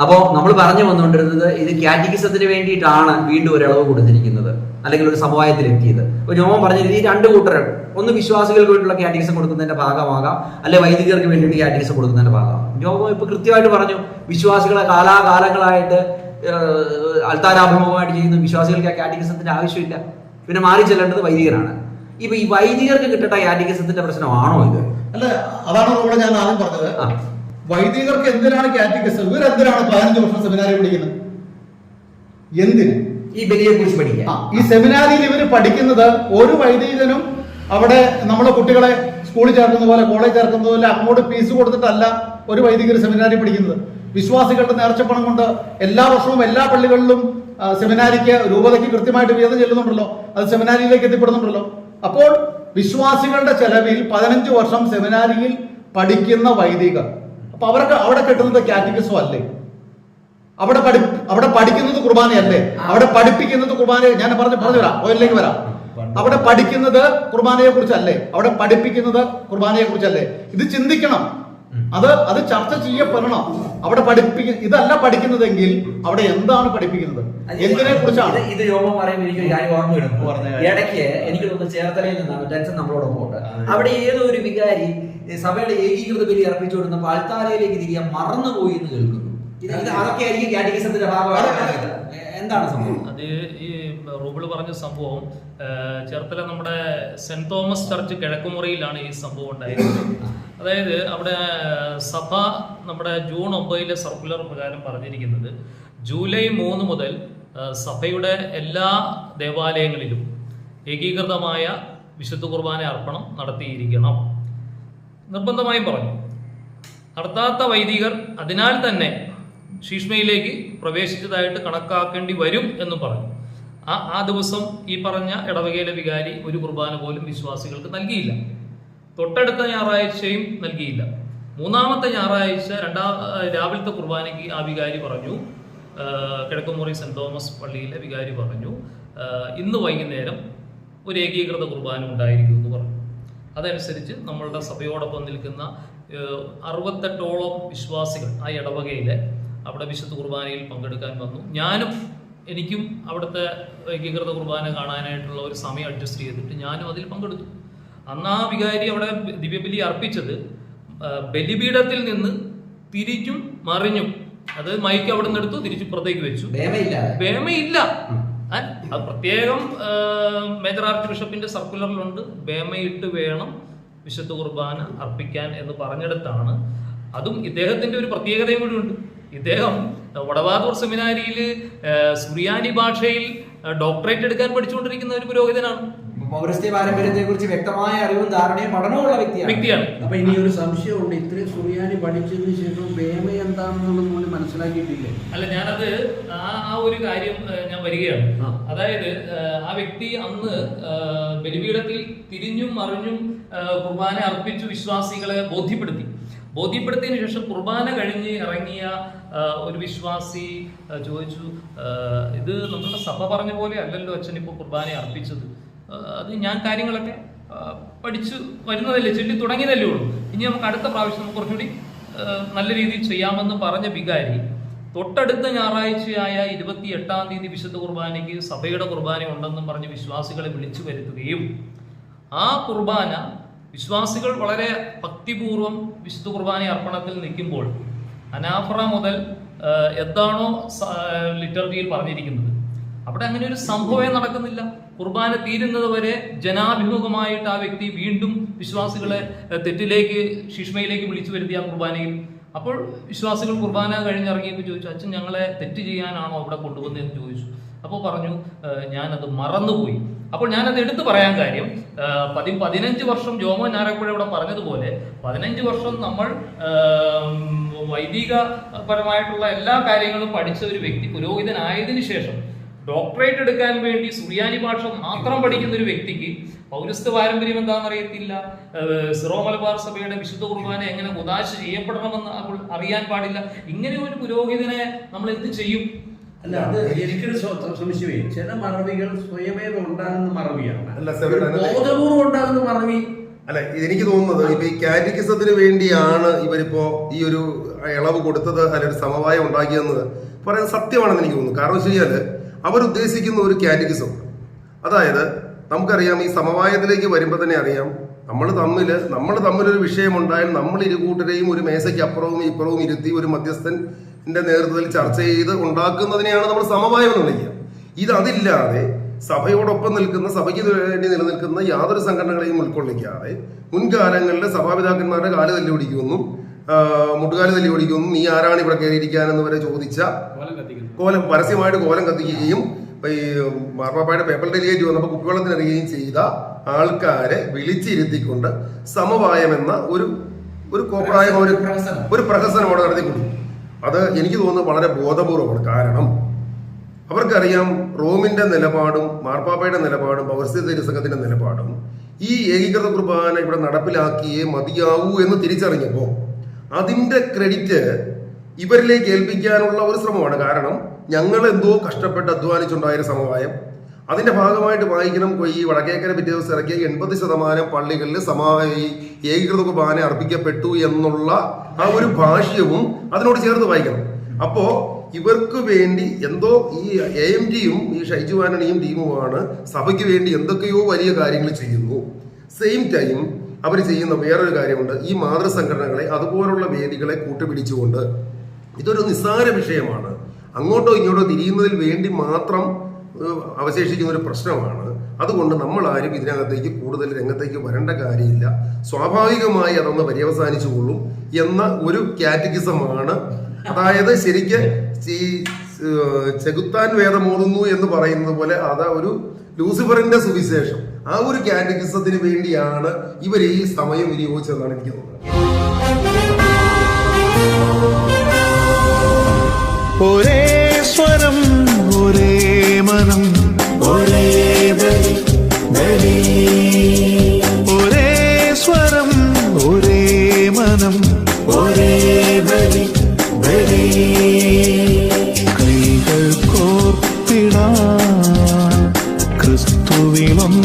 അപ്പോൾ നമ്മൾ പറഞ്ഞു വന്നുകൊണ്ടിരുന്നത് ഇത് കാറ്റിക്കിസത്തിന് വേണ്ടിയിട്ടാണ് വീണ്ടും ഒരു ഇളവ് കൊടുത്തിരിക്കുന്നത്. അല്ലെങ്കിൽ ഒരു സമവായത്തിൽ എത്തിയത്. അപ്പോൾ ജോമൻ പറഞ്ഞത് ഈ രണ്ട് കൂട്ടരും ഒന്ന് വിശ്വാസികൾക്ക് വേണ്ടിയുള്ള കാറ്റിക്കിസം കൊടുക്കുന്നതിന്റെ ഭാഗമാകാം അല്ലെ വൈദികർക്ക് വേണ്ടിയിട്ട് കാറ്റിക്കിസം കൊടുക്കുന്നതിന്റെ ഭാഗമാകാം. ജോമൻ ഇപ്പൊ കൃത്യമായിട്ട് പറഞ്ഞു വിശ്വാസികളെ കാലാകാലങ്ങളായിട്ട് അൽത്താരാഭിമുഖമായിട്ട് ചെയ്യുന്ന വിശ്വാസികൾക്ക് ആ കാറ്റിക്കിസത്തിന്റെ ആവശ്യമില്ല. പിന്നെ മാറി ചെല്ലേണ്ടത് വൈദികരാണ്. ഇപ്പൊ ഈ വൈദികർക്ക് കിട്ടേണ്ട കാറ്റിക്കിസത്തിന്റെ പ്രശ്നമാണോ ഇത്? അല്ല അതാണ് ഞാൻ ആദ്യം പറഞ്ഞത്. ആ. വൈദികർക്ക് എന്തിനാണ് കാറ്റഗറിസ് ഇവരെന്തിനാണ് പതിനഞ്ച് വർഷം സെമിനാരി പഠിക്കുന്നത്? എന്തിന്? ഈ ബലിയെ കുറിച്ച് പഠിക്കുക. ഈ സെമിനാരിയിൽ ഇവർ പഠിക്കുന്നത് ഒരു വൈദികനും അവിടെ നമ്മളെ കുട്ടികളെ സ്കൂളിൽ ചേർക്കുന്ന പോലെ കോളേജ് ചേർക്കുന്ന പോലെ അങ്ങോട്ട് ഫീസ് കൊടുത്തിട്ടല്ല ഒരു വൈദികർ സെമിനാരി പഠിക്കുന്നത്. വിശ്വാസികളുടെ നേർച്ചപ്പണം കൊണ്ട് എല്ലാ വർഷവും എല്ലാ പള്ളികളിലും സെമിനാരിക്ക് രൂപതയ്ക്ക് കൃത്യമായിട്ട് വീതം ചെല്ലുന്നുണ്ടല്ലോ. അത് സെമിനാരിയിലേക്ക് എത്തിപ്പെടുന്നുണ്ടല്ലോ. അപ്പോൾ വിശ്വാസികളുടെ ചെലവിൽ പതിനഞ്ച് വർഷം സെമിനാരിയിൽ പഠിക്കുന്ന വൈദികർ അപ്പൊ അവർക്ക് അവിടെ കിട്ടുന്നത് കാറ്റഗിസോ അല്ലേ? അവിടെ പഠി അവിടെ പഠിക്കുന്നത് കുർബാനയല്ലേ അവിടെ പഠിപ്പിക്കുന്നത് കുർബാന ഞാൻ പറഞ്ഞു പറഞ്ഞു വരാം. ഓയിലേക്ക് വരാം. അവിടെ പഠിക്കുന്നത് കുർബാനയെ കുറിച്ചല്ലേ അവിടെ പഠിപ്പിക്കുന്നത് കുർബാനയെ കുറിച്ചല്ലേ ഇത് ചിന്തിക്കണം. അത് അത് ചർച്ച ചെയ്യപ്പെടണം. അവിടെ പഠിപ്പിക്ക ഇതല്ല പഠിക്കുന്നതെങ്കിൽ അവിടെ എന്താണ് പഠിപ്പിക്കുന്നത്? എന്തിനെ കുറിച്ചാണ്? ഇത് യോഗം യോമം പറയുമ്പോൾ എനിക്ക് ഒരു കാര്യം ഓർമ്മ വരും ഇടയ്ക്ക് എനിക്ക് തോന്നുന്നു ചേർത്തലയിൽ നിന്നാണ് ടെൻഷൻ നമ്മളോടൊപ്പം ഉണ്ട്. അവിടെ ഏതോ ഒരു വികാരി സഭയുടെ ഏകീകൃത ബലി അർപ്പിച്ചു കൊടുക്കുന്ന പാൽത്താരയിലേക്ക് തിരിയാൻ മറന്നുപോയി എന്ന് കേൾക്കുന്നു. അതൊക്കെ ആയിരിക്കും കാറ്റഗിസത്തിന്റെ ഭാഗമായിട്ട് എന്താണ് സംഭവം? അത് ഈ റൂബിൾ പറഞ്ഞ സംഭവം ചെറുപ്പത്തിലെ നമ്മുടെ സെന്റ് തോമസ് ചർച്ച് കിഴക്കുമുറിയിലാണ് ഈ സംഭവം ഉണ്ടായിരുന്നത്. അതായത് അവിടെ സഭ നമ്മുടെ ജൂൺ ഒമ്പതിലെ സർക്കുലർ പ്രകാരം പറഞ്ഞിരിക്കുന്നത് ജൂലൈ മൂന്ന് മുതൽ സഭയുടെ എല്ലാ ദേവാലയങ്ങളിലും ഏകീകൃതമായ വിശുദ്ധ കുർബാന അർപ്പണം നടത്തിയിരിക്കണം. നിർബന്ധമായും പറഞ്ഞു. നടത്താത്ത വൈദികർ അതിനാൽ തന്നെ ശീഷ്മയിലേക്ക് പ്രവേശിച്ചതായിട്ട് കണക്കാക്കേണ്ടി വരും എന്ന് പറഞ്ഞു. ആ ആ ദിവസം ഈ പറഞ്ഞ ഇടവകയിലെ വികാരി ഒരു കുർബാന പോലും വിശ്വാസികൾക്ക് നൽകിയില്ല. തൊട്ടടുത്ത ഞായറാഴ്ചയും നൽകിയില്ല. മൂന്നാമത്തെ ഞായറാഴ്ച രണ്ടാം രാവിലത്തെ കുർബാനയ്ക്ക് ആ വികാരി പറഞ്ഞു. കിഴക്കുമുറി സെന്റ് തോമസ് പള്ളിയിലെ വികാരി പറഞ്ഞു. ഇന്ന് വൈകുന്നേരം ഒരു ഏകീകൃത കുർബാന ഉണ്ടായിരിക്കും എന്ന് പറഞ്ഞു. അതനുസരിച്ച് നമ്മളുടെ സഭയോടൊപ്പം നിൽക്കുന്ന അറുപത്തെട്ടോളം വിശ്വാസികൾ ആ ഇടവകയിലെ അവിടെ വിശുദ്ധ കുർബാനയിൽ പങ്കെടുക്കാൻ വന്നു. ഞാനും എനിക്കും അവിടുത്തെ ഏകീകൃത കുർബാന കാണാനായിട്ടുള്ള ഒരു സമയം അഡ്ജസ്റ്റ് ചെയ്തിട്ട് ഞാനും അതിൽ പങ്കെടുത്തു. അന്ന് ആ വികാരി അവിടെ ദിവ്യബലി അർപ്പിച്ചത് ബലിപീഠത്തിൽ നിന്ന് തിരിച്ചും മറിഞ്ഞും. അത് മൈക്ക് അവിടെ നിന്ന് എടുത്തു തിരിച്ചു പുറത്തേക്ക് വെച്ചു. വേമയില്ല. ബേമയില്ല അത് പ്രത്യേകം മേജർ ആർച്ച് ബിഷപ്പിന്റെ സർക്കുലറിലുണ്ട്. വേമയിട്ട് വേണം വിശുദ്ധ കുർബാന അർപ്പിക്കാൻ എന്ന് പറഞ്ഞെടുത്താണ്. അതും ഇദ്ദേഹത്തിന്റെ ഒരു പ്രത്യേകതയും കൂടി ഉണ്ട്. ഇദ്ദേഹം വടവാതൂർ സെമിനാരിയിൽ സുറിയാനി ഭാഷയിൽ ഡോക്ടറേറ്റ് എടുക്കാൻ പഠിച്ചുകൊണ്ടിരിക്കുന്ന ഒരു പുരോഹിതനാണ്. പൗരസ്ത്യ പാരമ്പര്യത്തെ കുറിച്ച് വ്യക്തമായ അറിവും ധാരണയും പഠനവും ഉള്ള വ്യക്തിയാണ്. വ്യക്തിയാണ്. അപ്പൊ ഇനി ഒരു സംശയമുണ്ട്. ഇത്രയും സുറിയാനി പഠിച്ചതിന് ശേഷം വേമ എന്താണെന്നുള്ളത് പോലും മനസ്സിലാക്കിയിട്ടില്ലേ? അല്ല ഞാനത് ആ ആ ഒരു കാര്യം ഞാൻ വരികയാണ്. അതായത് ആ വ്യക്തി അന്ന് ബലിപീഠത്തിൽ തിരിഞ്ഞും മറിഞ്ഞും കുർബാന അർപ്പിച്ചു വിശ്വാസികളെ ബോധ്യപ്പെടുത്തി. ബോധ്യപ്പെടുത്തിയതിനു ശേഷം കുർബാന കഴിഞ്ഞ് ഇറങ്ങിയ ഒരു വിശ്വാസി ചോദിച്ചു ഇത് നമ്മുടെ സഭ പറഞ്ഞ പോലെ അല്ലല്ലോ അച്ഛൻ ഇപ്പോൾ കുർബാന അർപ്പിച്ചത്. അത് ഞാൻ കാര്യങ്ങളൊക്കെ പഠിച്ചു വരുന്നതല്ലേ ചൊല്ലി തുടങ്ങിയതല്ലേ ഉള്ളൂ. ഇനി നമുക്ക് അടുത്ത പ്രാവശ്യം നമുക്ക് കുറച്ചുകൂടി നല്ല രീതിയിൽ ചെയ്യാമെന്ന് പറഞ്ഞ വികാരി തൊട്ടടുത്ത ഞായറാഴ്ചയായ ഇരുപത്തി എട്ടാം തീയതി വിശുദ്ധ കുർബാനയ്ക്ക് സഭയുടെ കുർബാന ഉണ്ടെന്നും പറഞ്ഞ് വിശ്വാസികളെ വിളിച്ചു വരുത്തുകയും ആ കുർബാന വിശ്വാസികൾ വളരെ ഭക്തിപൂർവം വിശുദ്ധ കുർബാന അർപ്പണത്തിൽ നിൽക്കുമ്പോൾ അനാഫറ മുതൽ എന്താണോ ലിറ്റർജിയിൽ പറഞ്ഞിരിക്കുന്നത്. അവിടെ അങ്ങനെ ഒരു സംഭവമേ നടക്കുന്നില്ല. കുർബാന തീരുന്നത് വരെ ജനാഭിമുഖമായിട്ട് ആ വ്യക്തി വീണ്ടും വിശ്വാസികളെ തെറ്റിലേക്ക് ശിഷ്മയിലേക്ക് വിളിച്ചു വരുത്തിയ കുർബാനയിൽ. അപ്പോൾ വിശ്വാസികൾ കുർബാന കഴിഞ്ഞിറങ്ങിയപ്പോൾ ചോദിച്ചു അച്ഛൻ ഞങ്ങളെ തെറ്റ് ചെയ്യാനാണോ അവിടെ കൊണ്ടുവന്നതെന്ന് ചോദിച്ചു. അപ്പോൾ പറഞ്ഞു "ആ, ഞാനത് മറന്നുപോയി. അപ്പോൾ ഞാനത് എടുത്തു പറയാൻ കാര്യം പതി പതിനഞ്ച് വർഷം ജോമോ ഞാറപ്പുഴ ഇവിടെ പറഞ്ഞതുപോലെ പതിനഞ്ച് വർഷം നമ്മൾ വൈദികപരമായിട്ടുള്ള എല്ലാ കാര്യങ്ങളും പഠിച്ച ഒരു വ്യക്തി പുരോഹിതനായതിനു ശേഷം ഡോക്ടറേറ്റ് എടുക്കാൻ വേണ്ടി സുറിയാനി ഭാഷ മാത്രം പഠിക്കുന്ന ഒരു വ്യക്തിക്ക് പൗരസ്ത്യ പാരമ്പര്യം എന്താണെന്ന് അറിയത്തില്ല. സിറോ മലബാർ സഭയുടെ വിശുദ്ധ കുർബാന എങ്ങനെ ഉദാശ ചെയ്യപ്പെടണമെന്ന് അറിയാൻ പാടില്ല. ഇങ്ങനെ ഒരു പുരോഹിതനെ നമ്മൾ എന്ത് ചെയ്യും? അല്ല അത് എനിക്കൊരു സ്വ- സംശയമേ. ചില മറവികൾ സ്വയമേവ ഉണ്ടാകുന്ന മറവിയാണ്. അല്ല, ഉണ്ടാകുന്ന മറവി. എനിക്ക് തോന്നുന്നത് ഇപ്പൊ ഈ കാറ്റിക്കിസത്തിന് വേണ്ടിയാണ് ഇവരിപ്പോ ഈ ഒരു ഇളവ് കൊടുത്തത് അല്ലെങ്കിൽ ഒരു സമവായം ഉണ്ടാക്കിയെന്ന് പറയുന്നത് സത്യമാണെന്ന് എനിക്ക് തോന്നുന്നു. കാരണം വെച്ച് കഴിഞ്ഞാൽ അവരുദ്ദേശിക്കുന്ന ഒരു കാറ്റിക്കിസം അതായത് നമുക്കറിയാം ഈ സമവായത്തിലേക്ക് വരുമ്പോൾ തന്നെ അറിയാം നമ്മൾ തമ്മിൽ നമ്മൾ തമ്മിലൊരു വിഷയമുണ്ടായാൽ നമ്മൾ ഇരുകൂട്ടരെയും ഒരു മേശയ്ക്ക് അപ്പുറവും ഇപ്പുറവും ഇരുത്തി ഒരു മധ്യസ്ഥന്റെ നേതൃത്വത്തിൽ ചർച്ച ചെയ്ത് ഉണ്ടാക്കുന്നതിനെയാണ് നമ്മൾ സമവായം എന്ന് വിളിക്കുക. ഇത് അതില്ലാതെ സഭയോടൊപ്പം നിൽക്കുന്ന സഭയ്ക്ക് വേണ്ടി നിലനിൽക്കുന്ന യാതൊരു സംഘടനകളെയും ഉൾക്കൊള്ളിക്കാതെ മുൻകാലങ്ങളിലെ സഭാപിതാക്കന്മാരുടെ കാൽ തല്ലി പിടിക്കുമെന്നും മുട്ടുകാൽ തല്ലി പിടിക്കുമെന്നും നീ ആരാണ് ഇവിടെ കയറിയിരിക്കാനെന്ന് വരെ ചോദിച്ച കോലം പരസ്യമായിട്ട് കോലം കത്തിക്കുകയും ഈ മാർപ്പാപ്പയുടെ പേപ്പർ ഡെലിഗേറ്റ് വന്നപ്പോൾ കുപ്പിവെള്ളത്തിനറിയുകയും ചെയ്ത ആൾക്കാരെ വിളിച്ചിരുത്തിക്കൊണ്ട് സമവായം എന്ന ഒരു ഒരു കോപ്രായ ഒരു ഒരു പ്രഹസനം അവിടെ നടത്തിക്കൊണ്ടു അത് എനിക്ക് തോന്നുന്നത് വളരെ ബോധപൂർവമാണ്. കാരണം അവർക്കറിയാം റോമിന്റെ നിലപാടും മാർപ്പാപ്പയുടെ നിലപാടും പൗരസ്ഥിതി സംഘത്തിന്റെ നിലപാടും ഈ ഏകീകൃത കുർബാന ഇവിടെ നടപ്പിലാക്കിയേ മതിയാവൂ എന്ന് തിരിച്ചറിഞ്ഞപ്പോൾ അതിന്റെ ക്രെഡിറ്റ് ഇവരിലേക്ക് ഏൽപ്പിക്കാനുള്ള ഒരു ശ്രമമാണ്. കാരണം ഞങ്ങൾ എന്തോ കഷ്ടപ്പെട്ട് അധ്വാനിച്ചുണ്ടായ സമവായം. അതിന്റെ ഭാഗമായിട്ട് വായിക്കണം. ഈ വടക്കേക്കര പിറ്റേ ദിവസം ഇറക്കിയ എൺപത് ശതമാനം പള്ളികളിൽ സമാ ഏകീകൃത കുർബാന അർപ്പിക്കപ്പെട്ടു എന്നുള്ള ആ ഒരു ഭാഷ്യവും അതിനോട് ചേർത്ത് വായിക്കണം. അപ്പോ ഇവർക്ക് വേണ്ടി എന്തോ ഈ എ എം ടിയും ഈ ഷൈജു ആന്റണിയും ടീമുമാണ് സഭയ്ക്ക് വേണ്ടി എന്തൊക്കെയോ വലിയ കാര്യങ്ങൾ ചെയ്യുന്നു. സെയിം ടൈം അവർ ചെയ്യുന്ന വേറൊരു കാര്യമുണ്ട്. ഈ മാതൃസംഘടനകളെ അതുപോലുള്ള വേദികളെ കൂട്ടുപിടിച്ചുകൊണ്ട്. ഇതൊരു നിസ്സാര വിഷയമാണ്. അങ്ങോട്ടോ ഇങ്ങോട്ടോ തിരിയുന്നതിൽ വേണ്ടി മാത്രം അവശേഷിക്കുന്ന ഒരു പ്രശ്നമാണ്. അതുകൊണ്ട് നമ്മൾ ആരും ഇതിനകത്തേക്ക് കൂടുതൽ രംഗത്തേക്ക് വരേണ്ട കാര്യമില്ല. സ്വാഭാവികമായി അതൊന്ന് പര്യവസാനിച്ചുകൊള്ളും എന്ന ഒരു കാറ്റഗിസമാണ്. അതായത് ശരിക്ക് ഈ ചെകുത്താൻ വേദമോതുന്നു എന്ന് പറയുന്നത് പോലെ അതാ ഒരു ലൂസിഫറിന്റെ സുവിശേഷം. ആ ഒരു കാറ്റഗിസത്തിന് വേണ്ടിയാണ് ഇവർ ഈ സമയം വിനിയോഗിച്ചതെന്നാണ് എനിക്ക് തോന്നുന്നത്. ഒരേ മനം ഒരേ ഒരേ സ്വരം ഒരേ മനം. ഒരേ ബലി ബലി. കൈകൾ കോർത്തിടാ ക്രിസ്തുവിലൊന്നാകാം